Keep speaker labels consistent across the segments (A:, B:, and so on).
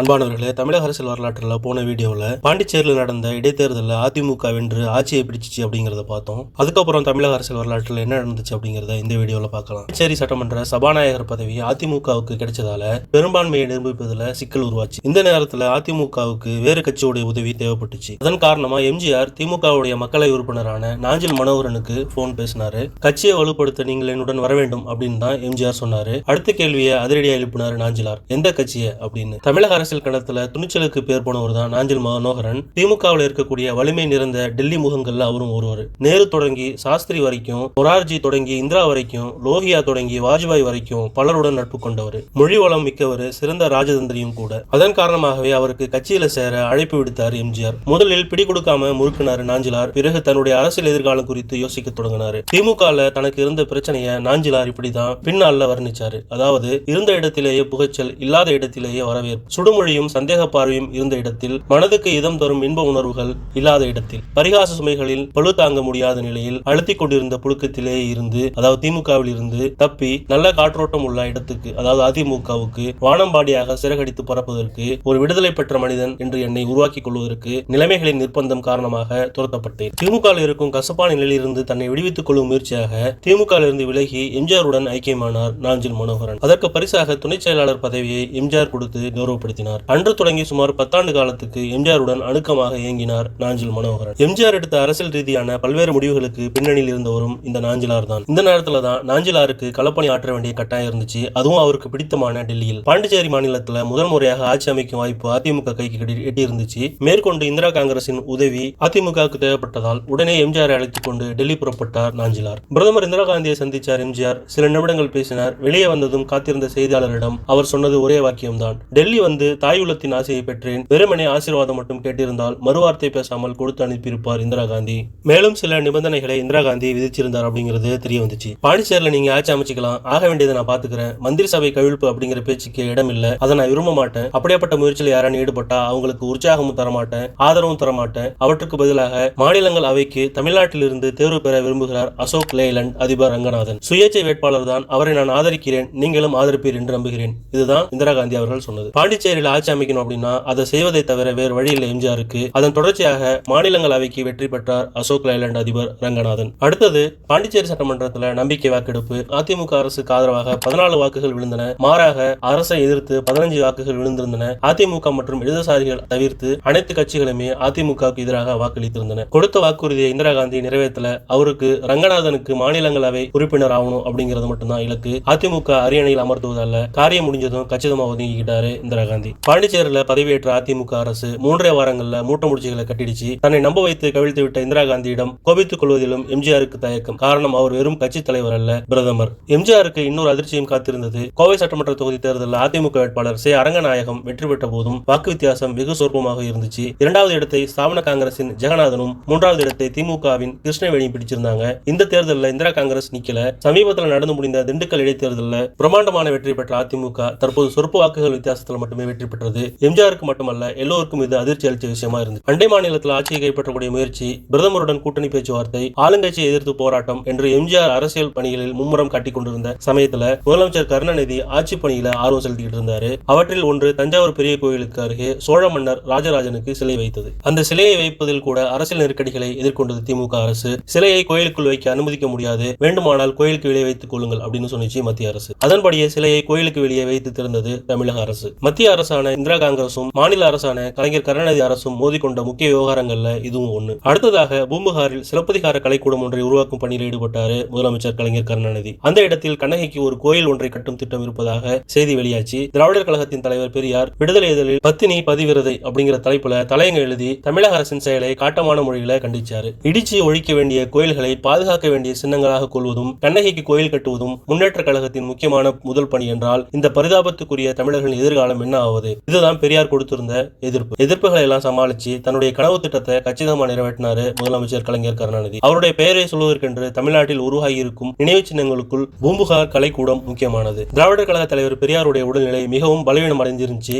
A: அன்பானவர்களே தமிழக அரசியல் வரலாற்றில் போன வீடியோவில் பாண்டிச்சேரியில் நடந்த இடைத்தேர்தலில் அதிமுக வென்று ஆட்சியை பிடிச்சிச்சு அப்படிங்கிறத பார்த்தோம். அதுக்கப்புறம் தமிழக அரசியல் வரலாற்றில் என்ன நடந்துச்சு அப்படிங்கிறத இந்த வீடியோவில் பார்க்கலாம். பாண்டிச்சேரி சட்டமன்ற சபாநாயகர் பதவி அதிமுகவுக்கு கிடைச்சதால பெரும்பான்மையை நிரூபிப்பதில் சிக்கல் உருவாச்சு. இந்த நேரத்தில் அதிமுகவுக்கு வேறு கட்சியுடைய உதவி தேவைப்பட்டுச்சு. அதன் காரணமா எம்ஜிஆர் திமுகவுடைய மக்களை உறுப்பினரான நாஞ்சில் மனோகரனுக்கு போன் பேசினாரு. கட்சியை வலுப்படுத்த நீங்கள் என்னுடன் வர வேண்டும் அப்படின்னு தான் எம்ஜிஆர் சொன்னாரு. அடுத்த கேள்வியை அதிரடியாக எழுப்பினார் நாஞ்சிலார். எந்த கட்சியை அப்படின்னு. தமிழக அரசியல் களத்துல துணிச்சலுக்கு பேர் போனவர் தான் நாஞ்சில் மனோகரன். திமுகவில் இருக்கக்கூடிய வலிமை நிறைந்த டெல்லி முகங்கள்ல அவரும் ஒருவர். நேரு தொடங்கி சாஸ்திரி வரைக்கும் மொரார்ஜி தொடங்கி இந்திரா வரைக்கும் லோகியா தொடங்கி வாஜ்பாய் வரைக்கும் பலருடன் நட்பு கொண்டவர். மொழி வளம் மிக்கவர் சிறந்த ராஜதந்திரியும் கூட. அதன் காரணமாகவே அவருக்கு கட்சியில சேர அழைப்பு விடுத்தார் எம்ஜிஆர். முதலில் பிடி கொடுக்காம முறுக்கினார் நாஞ்சிலார். பிறகு தன்னுடைய அரசியல் எதிர்காலம் குறித்து யோசிக்க தொடங்கினார். திமுகல தனக்கு இருந்த பிரச்சனையை நாஞ்சிலார் இப்படிதான் பின்னால வர்ணிச்சாரு. அதாவது இருந்த இடத்திலேயே புகைச்சல் இல்லாத இடத்திலேயே வரவேற்பு. சுடும் சுடுமொழியும் சந்தேக பார்வையும் இருந்த இடத்தில் மனதுக்கு இதம் தரும் இன்ப உணர்வுகள் இல்லாத இடத்தில் பரிகாச சுமைகளில் பழு தாங்க முடியாத நிலையில் அழுத்திக் கொண்டிருந்த புழுக்கத்திலே இருந்து அதாவது திமுகவில் இருந்து தப்பி நல்ல காற்றோட்டம் உள்ள இடத்துக்கு அதாவது அதிமுகவுக்கு வானம்பாடியாக சிறகடித்து பரப்புவதற்கு ஒரு விடுதலை பெற்ற மனிதன் என்று என்னை உருவாக்கிக் கொள்வதற்கு நிலைமைகளின் நிர்பந்தம் காரணமாக துரத்தப்பட்டேன். திமுகவில் இருக்கும் கசப்பான நிலையிலிருந்து தன்னை விடுவித்துக் கொள்ளும் முயற்சியாக திமுக இருந்து விலகி எம்ஜிஆருடன் ஐக்கியமானார் நாஞ்சில் மனோகரன். அதற்கு பரிசாக துணை செயலாளர் பதவியை எம்ஜிஆர் கொடுத்து கௌரவப்படுத்தினார். அன்று தொடங்கி சுமார் பத்தாண்டு காலத்துக்கு எம்ஜிஆருடன் அணுக்கமாக இயங்கினார் நாஞ்சில் மனோகரன். எம்ஜிஆர் எடுத்த அரசியல் ரீதியான பல்வேறு முடிவுகளுக்கு பின்னணியில் இருந்தவரும் இந்த நாஞ்சிலார் தான் இந்த நேரத்துல தான் நாஞ்சிலாருக்கு களப்பணி ஆற்ற வேண்டிய கட்டாயம் இருந்துச்சு. அதுவும் அவருக்கு பிடித்தமான டெல்லியில். பாண்டிச்சேரி மாநிலத்துல முதல் முறையாக ஆட்சி அமைக்கும் வாய்ப்பு அதிமுக கைக்கு எட்டி- இருந்துச்சு மேற்கொண்டு இந்திரா காங்கிரசின் உதவி அதிமுகவுக்கு தேவைப்பட்டதால் உடனே எம்ஜிஆரை அழைத்துக் கொண்டு டெல்லி புறப்பட்டார் நாஞ்சிலார். பிரதமர் இந்திரா காந்தியை சந்திச்சார் எம்ஜிஆர். சில நிமிடங்கள் பேசினார். வெளியே வந்ததும் காத்திருந்த செய்தியாளரிடம் அவர் சொன்னது ஒரே வாக்கியம்தான். டெல்லி வந்து தாய் உள்ளத்தின் ஆசையை பெற்றேன். வெறுமனே ஆசீர்வாதம் மட்டும் கேட்டிருந்தால் மறுவார்த்தை பேசாமல் கொடுத்து அனுப்பியிருப்பார் இந்திரா காந்தி. மேலும் சில நிபந்தனைகளை இந்திரா காந்தி விதிச்சிருந்தார் அப்படிங்கிறது தெரிய வந்துச்சு. பாண்டிச்சேரியில் நீங்க ஆட்சி அமைச்சிக்கலாம். ஆக வேண்டியதை நான் பாத்துக்கிறேன் மந்திரி சபை கவிழ்ப்பு அப்படிங்கிற பேச்சுக்கு இடம் இல்ல. அதை நான் விரும்ப மாட்டேன். அப்படியேப்பட்ட முயற்சியில் யாரான ஈடுபட்டா அவங்களுக்கு உற்சாகமும் தரமாட்டேன். ஆதரவும் தரமாட்டேன். அவற்றுக்கு பதிலாக மாநிலங்கள் அவைக்கு தமிழ்நாட்டிலிருந்து தேர்வு பெற விரும்புகிறார் அசோக் லேலண்ட் அதிபர் ரங்கநாதன். சுயேட்சை வேட்பாளர் தான். அவரை நான் ஆதரிக்கிறேன். நீங்களும் ஆதரிப்பீர் என்று நம்புகிறேன். இதுதான் இந்திரா காந்தி அவர்கள் சொன்னது. பாண்டிச்சேரியில் ஆட்சி அமைக்கணும் அப்படின்னா அதை செய்வதை தவிர வேறு வழி இல்லை எம்ஜிஆருக்கு அதன் தொடர்ச்சியாக மாநிலங்களவைக்கு வெற்றி பெற்றார் அசோக் லைலாண்ட் அதிபர் ரங்கநாதன். அடுத்தது பாண்டிச்சேரி சட்டமன்றத்தில் நம்பிக்கை வாக்கெடுப்பு. அதிமுக அரசுக்கு ஆதரவாக பதினாலு வாக்குகள் விழுந்தன. மாறாக அரசை எதிர்த்து பதினஞ்சு வாக்குகள் விழுந்திருந்தன. அதிமுக மற்றும் இடதுசாரிகள் தவிர்த்து அனைத்து கட்சிகளுமே அதிமுகவுக்கு எதிராக வாக்களித்திருந்தன. கொடுத்த வாக்குறுதியை இந்திரா காந்தி நிறைவேற்றல. அவருக்கு ரங்கநாதனுக்கு மாநிலங்களவை உறுப்பினர் ஆகணும் அப்படிங்கிறது மட்டும்தான் இலக்கு. அதிமுக அரியணையில் அமர்த்துவதல்ல. காரியம் முடிஞ்சதும் கச்சிதமாக ஒதுங்கிக்கிட்டாரு இந்திரா காந்தி. பாண்டிச்சேரியில பதவியேற்ற அதிமுக அரசு மூன்றே வாரங்களில் மூட்டை முடிச்சுகளை கட்டிடுச்சு. தன்னை நம்ப வைத்து கவிழ்த்து விட்ட இந்திரா காந்தியிடம் கோபித்துக் கொள்வதிலும் எம்ஜிஆருக்கு தயக்கம். காரணம் அவர் வெறும் கட்சி தலைவர் அல்ல பிரதமர். எம்ஜிஆருக்கு இன்னொரு அதிர்ச்சியும் காத்திருந்தது. கோவை சட்டமன்ற தொகுதி தேர்தலில் அதிமுக வேட்பாளர் சே. அரங்கநாயகம் வெற்றி பெற்ற போதும் வாக்கு வித்தியாசம் வெகு சொற்பமாக இருந்துச்சு. இரண்டாவது இடத்தை ஸ்தாபன காங்கிரசின் ஜெகநாதனும் மூன்றாவது இடத்தை திமுகவின் கிருஷ்ணவேணியும் பிடிச்சிருந்தாங்க. இந்த தேர்தலில் இந்திரா காங்கிரஸ் நிக்கல. சமீபத்தில் நடந்து முடிந்த திண்டுக்கல் இடைத்தேர்தலில் பிரம்மாண்டமான வெற்றி பெற்ற அதிமுக தற்போது சொற்ப வாக்குகள் வித்தியாசத்தில் மட்டுமே வெற்றி பெற்றது எம்ஜிஆருக்கு மட்டுமல்ல எல்லோருக்கும் இது அதிர்ச்சி அளித்த விஷயமா இருந்தது. அண்டை மாநிலத்தில் ஆட்சியை கைப்பற்றக்கூடிய முயற்சி பிரதமருடன் கூட்டணி பேச்சுவார்த்தை ஆளுங்கட்சியை எதிர்த்து போராட்டம் என்று எம்ஜிஆர் அரசியல் பணிகளில் மும்முரம் காட்டிக் கொண்டிருந்த சமயத்துல முதலமைச்சர் கருணாநிதி ஆட்சி பணியில ஆர்வம் செலுத்திக்கிட்டு இருந்தாரு. அவற்றில் ஒன்று தஞ்சாவூர் பெரிய கோயிலுக்கு அருகே சோழ மன்னர் ராஜராஜனுக்கு சிலை வைத்தது. அந்த சிலையை வைப்பதில் கூட அரசியல் நெருக்கடிகளை எதிர்கொண்டது திமுக அரசு. சிலையை கோயிலுக்குள் வைக்க அனுமதிக்க முடியாது. வேண்டுமானால் கோயிலுக்கு வெளியே வைத்துக் கொள்ளுங்கள் அப்படின்னு சொன்னிச்சு மத்திய அரசு. அதன்படியே சிலையை கோயிலுக்கு வெளியே வைத்து திறந்தது தமிழக அரசு. மத்திய அரசு அரசான இந்திரா காங்கிரசும் மாநில அரசான கலைஞர் கருணாநிதி அரசும் மோதிக்கொண்ட முக்கிய விவகாரங்கள்ல இதுவும் ஒண்ணு. அடுத்ததாக பூம்புகாரில் சிலப்பதிகார கலைக்கூடம் ஒன்றை உருவாக்கும் பணியில் ஈடுபட்டாரு முதலமைச்சர் கலைஞர் கருணாநிதி. அந்த இடத்தில் கண்ணகிக்கு ஒரு கோயில் ஒன்றை கட்டும் திட்டம் இருப்பதாக செய்தி வெளியாச்சு. திராவிடர் கழகத்தின் தலைவர் பெரியார் விடுதலை இதழில் பத்தினி பதிவிரதை அப்படிங்கிற தலைப்புல தலையங்க எழுதி தமிழக அரசின் செயலை காட்டமான மொழியில கண்டிச்சாரு. இடிச்சு ஒழிக்க வேண்டிய கோயில்களை பாதுகாக்க வேண்டிய சின்னங்களாக கொள்வதும் கண்ணகிக்கு கோயில் கட்டுவதும் முன்னேற்ற கழகத்தின் முக்கியமான முதல் பணி என்றால் இந்த பரிதாபத்துக்குரிய தமிழர்களின் எதிர்காலம் என்ன ஆகும் ஆவது இதுதான் பெரியார் கொடுத்திருந்த எதிர்ப்பு. எதிர்ப்புகளை எல்லாம் சமாளிச்சு தன்னுடைய கனவு திட்டத்தை கச்சிதமா நிறைவேற்றினாரு முதலமைச்சர் கலைஞர் கருணாநிதி. அவருடைய பெயரை சொல்வதற்கென்று தமிழ்நாட்டில் உருவாகி இருக்கும் நினைவு சின்னங்களுக்குள் பூம்புகார் கலைக்கூடம் முக்கியமானது. திராவிடர் கழக தலைவர் பெரியாருடைய உடல்நிலை மிகவும் பலவீனம் அடைஞ்சிருந்துச்சு.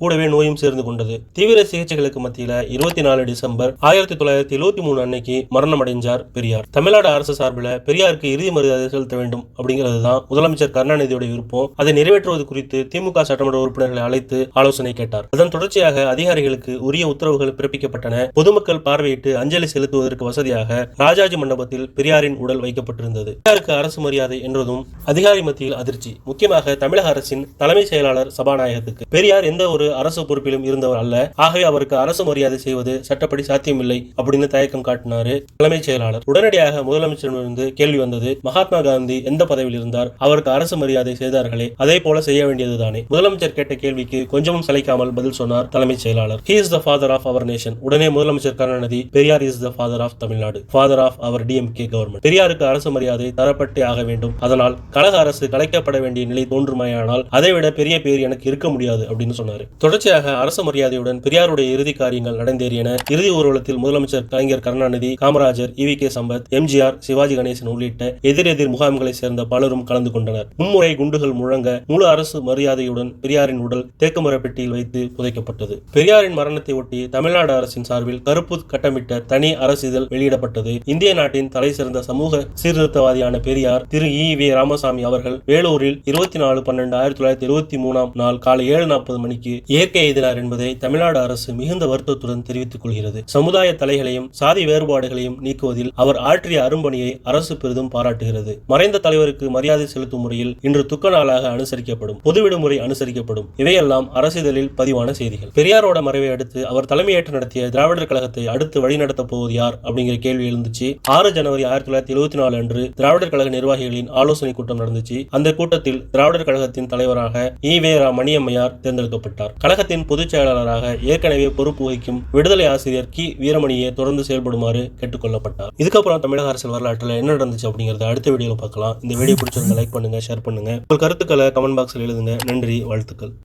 A: கூடவே நோயும் சேர்ந்து கொண்டது. தீவிர சிகிச்சைகளுக்கு மத்தியில இருபத்தி நாலு டிசம்பர் ஆயிரத்தி தொள்ளாயிரத்தி எழுபத்தி மூணு அன்னைக்கு மரணம் அடைஞ்சார் பெரியார். தமிழ்நாடு அரசு சார்பில் பெரியாருக்கு இறுதி மரியாதை செலுத்த வேண்டும் அப்படிங்கிறது தான் முதலமைச்சர் கருணாநிதியோட விருப்பம். அதை நிறைவேற்றுவது குறித்து திமுக சட்டமன்ற உறுப்பினர்களை அழைத்து சந்தித்து ஆலோசனை கேட்டார். அதன் தொடர்ச்சியாக அதிகாரிகளுக்கு உரிய உத்தரவுகள் பிறப்பிக்கப்பட்டன. பொதுமக்கள் பார்வையிட்டு அஞ்சலி செலுத்துவதற்கு வசதியாக ராஜாஜி மண்டபத்தில் பெரியாரின் உடல் வைக்கப்பட்டிருந்தது. பெரியாருக்கு அரசு மரியாதை என்றதும் அதிகாரி மத்தியில் அதிர்ச்சி. முக்கியமாக தமிழக அரசின் தலைமை செயலாளர் சபாநாயகத்துக்கு. பெரியார் எந்த ஒரு அரசு பொறுப்பிலும் இருந்தவர் அல்ல. ஆகவே அவருக்கு அரசு மரியாதை செய்வது சட்டப்படி சாத்தியமில்லை அப்படின்னு தயக்கம் காட்டினாரு தலைமைச் செயலாளர். உடனடியாக முதலமைச்சரிடமிருந்து கேள்வி வந்தது மகாத்மா காந்தி எந்த பதவியில் இருந்தார்? அவருக்கு அரசு மரியாதை செய்தார்களே அதே போல செய்ய வேண்டியதுதானே? முதலமைச்சர் கேட்ட கேள்விக்கு கேள்விக்கு கொஞ்சமும் சளைக்காமல் பதில் சொன்னார் தலைமைச் செயலாளர். He is the father of our nation உடனே முதலமைச்சர் Karunanidhi Periyar is the father of Tamil Nadu. Father of our DMK government பெரியாருக்கு அரசு மரியாதை தரப்பட்டே ஆக வேண்டும். அதனால் கழக அரசு கலைக்கப்பட வேண்டிய நிலை தோன்றுமையானால் அதைவிட பெரிய பேர் எனக்கு இருக்க முடியாது அப்படின்னு சொன்னார். தொடர்ச்சியாக அரசு மரியாதையுடன் பெரியாருடைய இறுதி காரியங்கள் நடந்தேறியன. இறுதி ஊர்வலத்தில் முதலமைச்சர் Kalaignar Karunanidhi Kamarajar E V K Sampath MGR Sivaji Ganesan உள்ளிட்ட எதிரெதிர் முகாம்களை சேர்ந்த பலரும் கலந்து கொண்டனர். மும்முறை குண்டுகள் முழங்க முழு அரசு மரியாதையுடன் பெரியாரின் உடல் தேக்குமர பெட்டியில் வைத்து புதைக்கப்பட்டது. பெரியாரின் மரணத்தை ஒட்டி தமிழ்நாடு அரசின் சார்பில் கருப்பு கட்டமிட்ட தனி அரசிதழ் வெளியிடப்பட்டது. இந்திய நாட்டின் தலை சிறந்த சமூக சீர்திருத்தவாதியான பெரியார் திரு இ. வி. ராமசாமி அவர்கள் வேலூரில் இருபத்தி நாலு பன்னெண்டு ஆயிரத்தி தொள்ளாயிரத்தி இருபத்தி மூணாம் நாள் காலை ஏழு நாற்பது மணிக்கு இயற்கை எதிரார் என்பதை தமிழ்நாடு அரசு மிகுந்த வருத்தத்துடன் தெரிவித்துக் கொள்கிறது. சமுதாய தலைகளையும் சாதி வேறுபாடுகளையும் நீக்குவதில் அவர் ஆற்றிய அரும்பணியை அரசு பெரிதும் பாராட்டுகிறது. மறைந்த தலைவருக்கு மரியாதை செலுத்தும் முறையில் இன்று துக்க நாளாக அனுசரிக்கப்படும். பொது விடுமுறை அனுசரிக்கப்படும். இவையெல்லாம் அரசிதழில் பதிவான செய்திகள். பெரியாரோட மறைவை அடுத்து அவர் தலைமையேற்று நடத்திய திராவிடர் கழகத்தை அடுத்து வழிநடத்த போவது யார் அப்படிங்கிற கேள்வி எழுந்துச்சு. ஆறு ஜனவரி ஆயிரத்தி தொள்ளாயிரத்தி எழுபத்தி நாலு அன்று திராவிடர் கழக நிர்வாகிகளின் ஆலோசனை கூட்டம் நடந்துச்சு. அந்த கூட்டத்தில் திராவிடர் கழகத்தின் தலைவராக ஈ வே. ரா மணியம்மையார் தேர்ந்தெடுக்கப்பட்டார். கழகத்தின் பொதுச் செயலாளராக ஏற்கனவே பொறுப்பு வகிக்கும் விடுதலை ஆசிரியர் கி. வீரமணியை தொடர்ந்து செயல்படுமாறு கேட்டுக்கொள்ளப்பட்டார். இதுக்கப்புறம் தமிழக அரசியல் வரலாற்றில் என்ன நடந்துச்சு அப்படிங்கறத அடுத்த வீடியோவில் பார்க்கலாம். இந்த வீடியோ பிடிச்சிருந்தா லைக் பண்ணுங்க ஷேர் பண்ணுங்க. உங்கள் கருத்துக்களை கமெண்ட் பாக்ஸில் எழுதுங்க. நன்றி வாழ்த்துக்கள்.